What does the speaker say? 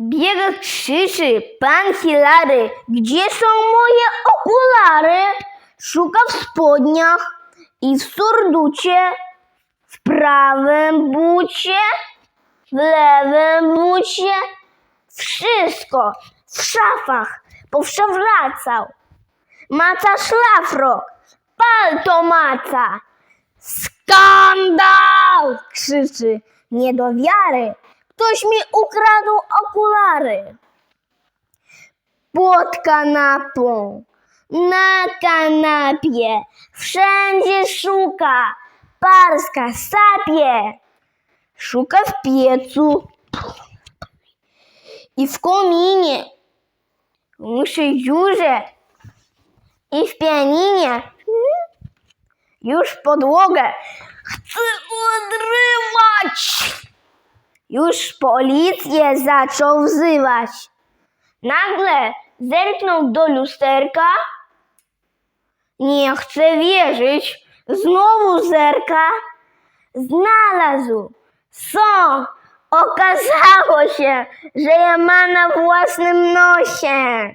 Biega krzyczy, pan Hilary, gdzie są moje okulary? Szuka w spodniach i w surducie, w prawym bucie, w lewym bucie, wszystko w szafach powszewracał. Maca szlafrok, palto maca. Skandal! krzyczy, nie do wiary. Ktoś mi ukradł okulary. Pod kanapą, na kanapie, wszędzie szuka, parska sapie. Szuka w piecu i w kominie, w szydziurze i w pianinie. Już podłogę chcę odrywać. Już policję zaczął wzywać. Nagle zerknął do lusterka. Nie chce wierzyć. Znowu zerka. Znalazł. Co? Okazało się, że je ma na własnym nosie.